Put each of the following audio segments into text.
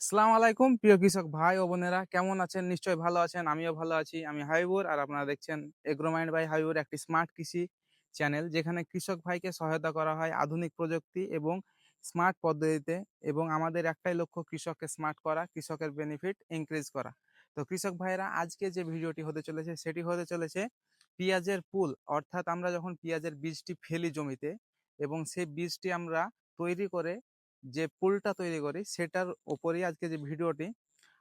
আসসালামু আলাইকুম, প্রিয় কৃষক ভাই ও বোনেরা। কেমন আছেন? নিশ্চয় ভালো আছেন, আমিও ভালো আছি। আমি হাবিবুর আর আপনারা দেখছেন এগ্রোমাইন্ড বাই হাবিবুর, একটি স্মার্ট কৃষি চ্যানেল যেখানে কৃষক ভাইকে সহায়তা করা হয় আধুনিক প্রযুক্তি এবং স্মার্ট পদ্ধতিতে এবং আমাদের একটাই লক্ষ্য কৃষককে স্মার্ট করা, কৃষকের বেনিফিট ইনক্রিজ করা। তো কৃষক ভাইরা আজকে যে ভিডিওটি হতে চলেছে সেটি হতে চলেছে পেঁয়াজের পুল। অর্থাৎ আমরা যখন পেঁয়াজের বীজটি ফেলি জমিতে এবং সেই বীজটি আমরা তৈরি করে যে পুলটা তৈরি করি, সেটার ওপরেই আজকে যে ভিডিওটি,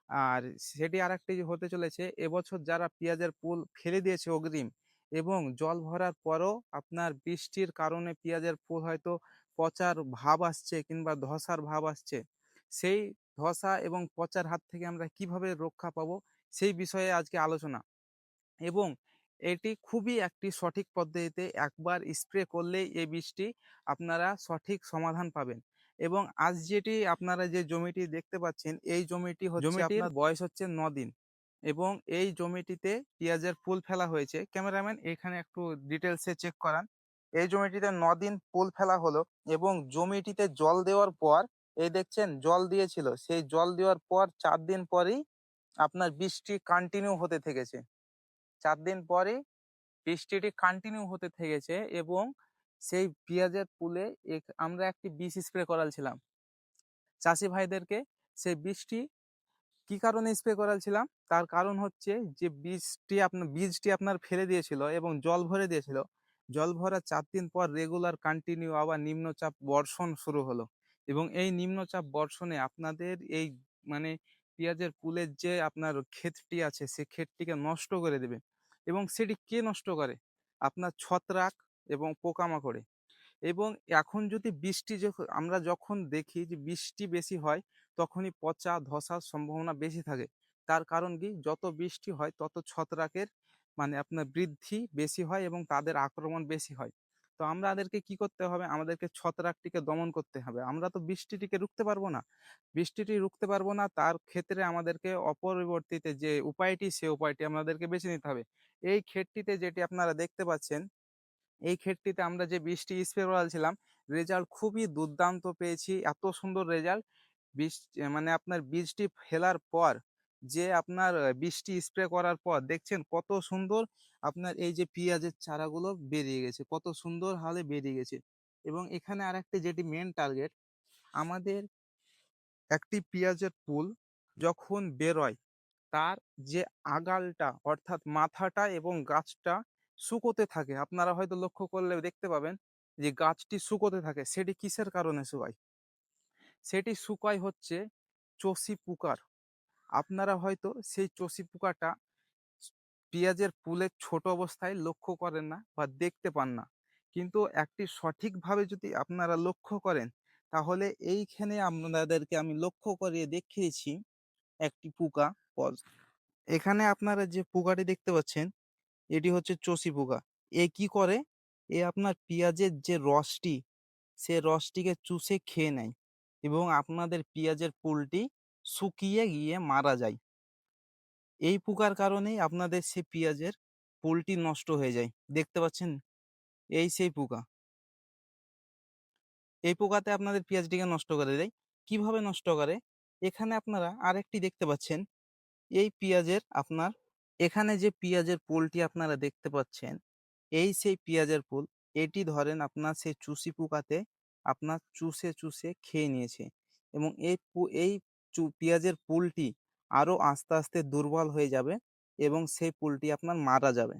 আর সেটি আরেকটি হতে চলেছে এবছর যারা পেঁয়াজের পুল ফেলে দিয়েছে অগ্রিম এবং জল ভরার পরও আপনার বৃষ্টির কারণে পেঁয়াজের ফুল হয়তো পচার ভাব আসছে কিংবা ধসার ভাব আসছে, সেই ধসা এবং পচার হাত থেকে আমরা কীভাবে রক্ষা পাবো, সেই বিষয়ে আজকে আলোচনা। এবং এটি খুবই একটি সঠিক পদ্ধতিতে একবার স্প্রে করলেই এই বীজটি আপনারা সঠিক সমাধান পাবেন। এবং আজ যেটি আপনারা যে জমিটি দেখতে পাচ্ছেন এই জমিটি জমিটির আপনার বয়স হচ্ছে দিন এবং এই জমিটিতে পেঁয়াজের ফুল ফেলা হয়েছে। ক্যামেরাম্যান এখানে একটু ডিটেলসে চেক করান। এই জমিটিতে দিন ফুল ফেলা হলো এবং জমিটিতে জল দেওয়ার পর এই দেখছেন জল দিয়েছিল। সেই জল দেওয়ার পর চার দিন পরেই আপনার বৃষ্টি কন্টিনিউ হতে থেকেছে। চার দিন পরে বৃষ্টিটি কন্টিনিউ হতে থেকেছে এবং সেই পেঁয়াজের পুলে আমরা একটি বিষ স্প্রে করালছিলাম। চাষি ভাইদেরকে সেই বীজটি কি কারণে স্প্রে করালছিলাম? তার কারণ হচ্ছে যে বীজটি আপনার বীজটি আপনার ফেলে দিয়েছিল এবং জল ভরে দিয়েছিল। জল ভরা চার দিন পর রেগুলার কন্টিনিউ আবার নিম্নচাপ বর্ষণ শুরু হলো এবং এই নিম্নচাপ বর্ষণে আপনাদের এই মানে পেঁয়াজের পুলের যে আপনার ক্ষেতটি আছে সে ক্ষেতটিকে নষ্ট করে দেবে এবং সেটি কে নষ্ট করে? আপনার ছত্রাক এবং পোকামাকড়ে। এবং এখন যদি বৃষ্টি আমরা যখন দেখি যে বৃষ্টি বেশি হয়, তখনই পচা, ধসার সম্ভাবনা বেশি থাকে। তার কারণ কি? যত বৃষ্টি হয়, তত ছত্রাকের মানে আপনার বৃদ্ধি বেশি হয় এবং তাদের আক্রমণ বেশি হয়। তো আমাদেরকে কি করতে হবে? আমাদেরকে ছত্রাকটিকে দমন করতে হবে। আমরা তো বৃষ্টিটিকে রুখতে পারব না। বৃষ্টিটি রুখতে পারব না, তার ক্ষেত্রে আমাদেরকে অপরিবর্তিতে যে উপায়টি, সে উপায়টি আমাদেরকে বেছে নিতে হবে। এই ক্ষেতটিতে যেটি আপনারা দেখতে পাচ্ছেন এই ক্ষেতটিতে আমরা যে বীজটি স্প্রে করাছিলাম রেজাল্ট খুবই দুর্দান্ত পেয়েছি। এত সুন্দর রেজাল্ট বীজ মানে আপনার বীজটি ফেলার পর যে আপনার বীজটি স্প্রে করার পর দেখছেন কত সুন্দর আপনার এই যে পেঁয়াজের চারাগুলো বেরিয়ে গেছে, কত সুন্দর হালে বেরিয়ে গেছে। এবং এখানে আরেকটি যেটি মেন টার্গেট আমাদের একটি পেঁয়াজের ফুল যখন বেরোয়, তার যে আগালটা অর্থাৎ মাথাটা এবং গাছটা শুকোতে থাকে। আপনারা হয়তো লক্ষ্য করলে দেখতে পাবেন যে গাছটি শুকোতে থাকে। সেটি কিসের কারণে শুকায়? সেটি শুকায় হচ্ছে চষি পোকার। আপনারা হয়তো সেই চষি পোকাটা পেঁয়াজের ফুলের ছোট অবস্থায় লক্ষ্য করেন না বা দেখতে পান না। কিন্তু একটি সঠিকভাবে যদি আপনারা লক্ষ্য করেন, তাহলে এইখানে আপনাদেরকে আমি লক্ষ্য করিয়ে দেখিয়েছি একটি পোকা। পজ এখানে আপনারা যে পোকাটি দেখতে পাচ্ছেন এটি হচ্ছে চষি পোকা। এ কি করে? এ আপনার পেঁয়াজের যে রসটি, সে রসটিকে চুষে খেয়ে নেয় এবং আপনাদের পেঁয়াজের পুলটি শুকিয়ে গিয়ে মারা যায়। এই পোকার কারণেই আপনাদের সে পেঁয়াজের ফুলটি নষ্ট হয়ে যায়। দেখতে পাচ্ছেন? এই সেই পোকা। এই পোকাতে আপনাদের পেঁয়াজটিকে নষ্ট করে দেয়। কীভাবে নষ্ট করে? এখানে আপনারা আরেকটি দেখতে পাচ্ছেন। এই পেঁয়াজের আপনার এখানে যে পেঁয়াজের ফুলটি আপনারা দেখতে পাচ্ছেন, এই সেই পেঁয়াজের ফুল এটি ধরেন আপনার সেই চুষি পোকাতে আপনার চুষে চুষে খেয়ে নিয়েছে এবং এই এই পেঁয়াজের ফুলটি আরও আস্তে আস্তে দুর্বল হয়ে যাবে এবং সেই ফুলটি আপনার মারা যাবে।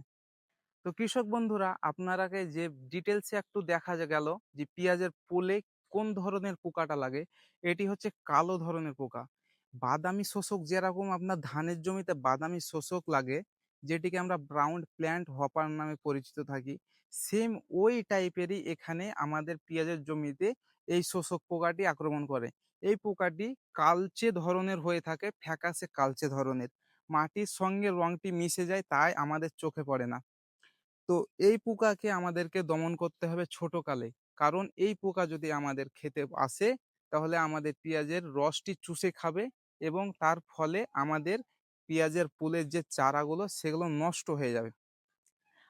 তো কৃষক বন্ধুরা আপনারাকে যে ডিটেলসে একটু দেখা গেল যে পেঁয়াজের ফুলে কোন ধরনের পোকাটা লাগে, এটি হচ্ছে কালো ধরনের পোকা। বাদামি শোষক যেরকম আপনার ধানের জমিতে বাদামি শোষক লাগে, যেটিকে আমরা ব্রাউন প্ল্যান্ট হপার নামে পরিচিত থাকি সেম ওই টাইপেরই এখানে আমাদের পেঁয়াজের জমিতে এই শোষক পোকাটি আক্রমণ করে। এই পোকাটি কালচে ধরনের হয়ে থাকে ফ্যাকাসে কালচে ধরনের। মাটির সঙ্গে রংটি মিশে যায়, তাই আমাদের চোখে পড়ে না। তো এই পোকাকে আমাদেরকে দমন করতে হবে ছোট কালে কারণ এই পোকা যদি আমাদের খেতে আসে তাহলে আমাদের পেঁয়াজের রসটি চুষে খাবে এবং তার ফলে আমাদের পেঁয়াজের ফুলের যে চারাগুলো, সেগুলো নষ্ট হয়ে যাবে।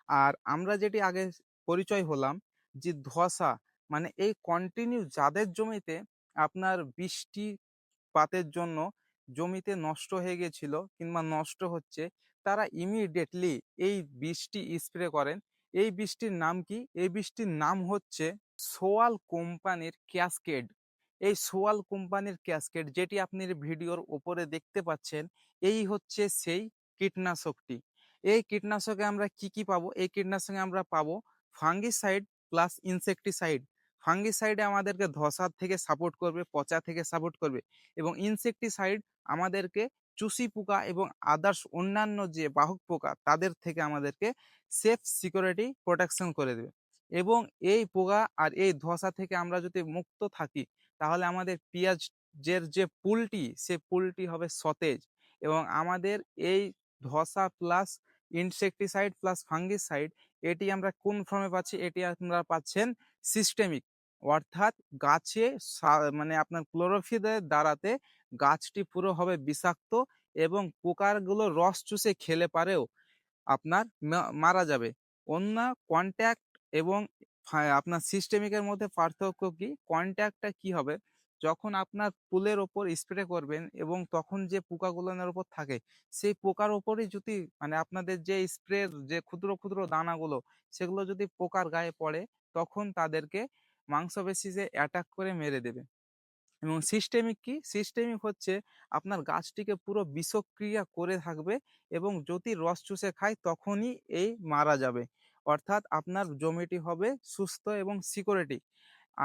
আর আমরা যেটি আগে পরিচয় হলাম যে ধসা মানে এই কন্টিনিউ যাদের জমিতে আপনার বৃষ্টি পাতের জন্য জমিতে নষ্ট হয়ে গেছিল কিংবা নষ্ট হচ্ছে, তারা ইমিডিয়েটলি এই বীজটি স্প্রে করেন। এই বৃষ্টির নাম কি? এই বৃষ্টির নাম হচ্ছে সোয়াল কোম্পানির ক্যাসকেড। এই সোয়াল কোম্পানির ক্যাসকেট যেটি আপনি ভিডিওর উপরে দেখতে পাচ্ছেন, এই হচ্ছে সেই কীটনাশকটি। এই কীটনাশকে আমরা কি কি পাবো? এই কীটনাশকে আমরা পাবো ফাঙ্গিসাইড প্লাস ইনসেকটিসাইড। ফাঙ্গিসাইডে আমাদেরকে ধসার থেকে সাপোর্ট করবে, পচা থেকে সাপোর্ট করবে এবং ইনসেকটিসাইড আমাদেরকে চুষি পোকা এবং আদার্স অন্যান্য যে বাহক পোকা, তাদের থেকে আমাদেরকে সেফ সিকিউরিটি প্রোটেকশন করে দেবে। এবং এই পোকা আর এই ধসা থেকে আমরা যদি মুক্ত থাকি তাহলে আমাদের পেঁয়াজের যে পুলটি, সে পুলটি হবে সতেজ এবং আমাদের এই ধসা প্লাস ইনসেকটিসাইড প্লাস ফাঙ্গিসাইড এটি আমরা কোন ফর্মে পাচ্ছি? এটি আপনারা পাচ্ছেন সিস্টেমিক অর্থাৎ গাছে মানে আপনার ক্লোরোফিলের দ্বারাতে গাছটি পুরো হবে বিষাক্ত এবং পোকারগুলো রস চুষে খেলে পারেও আপনার মারা যাবে। অন্য কন্ট্যাক্ট এবং আপনার সিস্টেমিকের মধ্যে পার্থক্য কি? কন্ট্যাক্টটা কি হবে? যখন আপনার ফুলের ওপর স্প্রে করবেন এবং তখন যে পোকাগুলোর ওপর থাকে, সেই পোকার ওপরই যদি মানে আপনাদের যে স্প্রের যে ক্ষুদ্র ক্ষুদ্র দানাগুলো, সেগুলো যদি পোকার গায়ে পড়ে, তখন তাদেরকে মাংসপেশিতে অ্যাটাক করে মেরে দেবে। এবং সিস্টেমিক কি? সিস্টেমিক হচ্ছে আপনার গাছটিকে পুরো বিষক্রিয়া করে থাকবে এবং যদি রস চুষে খায়, তখনই এই মারা যাবে। অর্থাৎ আপনার জমিটি হবে সুস্থ এবং সিকিউরিটি।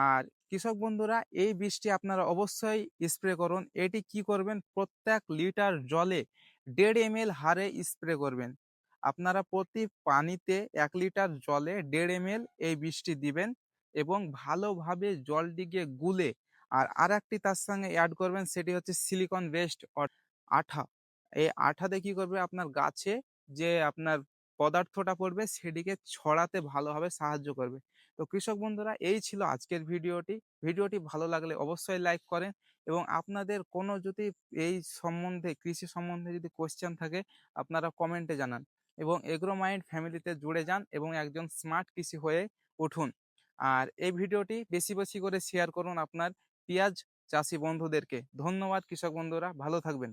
আর কৃষক বন্ধুরা, এই বীজটি আপনারা অবশ্যই স্প্রে করুন। এটি কি করবেন? প্রত্যেক লিটার জলে দেড় এম হারে স্প্রে করবেন। আপনারা প্রতি পানিতে এক লিটার জলে দেড় এম এই বীজটি দিবেন এবং ভালোভাবে জলটিকে গুলে আর আর একটি তার সঙ্গে অ্যাড করবেন, সেটি হচ্ছে সিলিকন বেস্ট আঠা। এই আঠাতে কি করবে? আপনার গাছে যে আপনার পদার্থটা পড়বে সেটিকে ছড়াতে ভালোভাবে সাহায্য করবে। তো কৃষক বন্ধুরা, এই ছিল আজকের ভিডিওটি। ভিডিওটি ভালো লাগলে অবশ্যই লাইক করেন এবং আপনাদের কোনো যদি এই সম্বন্ধে, কৃষি সম্বন্ধে যদি কোয়েশ্চেন থাকে, আপনারা কমেন্টে জানান এবং এগ্রো মাইন্ড ফ্যামিলিতে জুড়ে যান এবং একজন স্মার্ট কৃষি হয়ে উঠুন। আর এই ভিডিওটি বেশি বেশি করে শেয়ার করুন আপনার পেঁয়াজ চাষি বন্ধুদেরকে। ধন্যবাদ কৃষক বন্ধুরা, ভালো থাকবেন।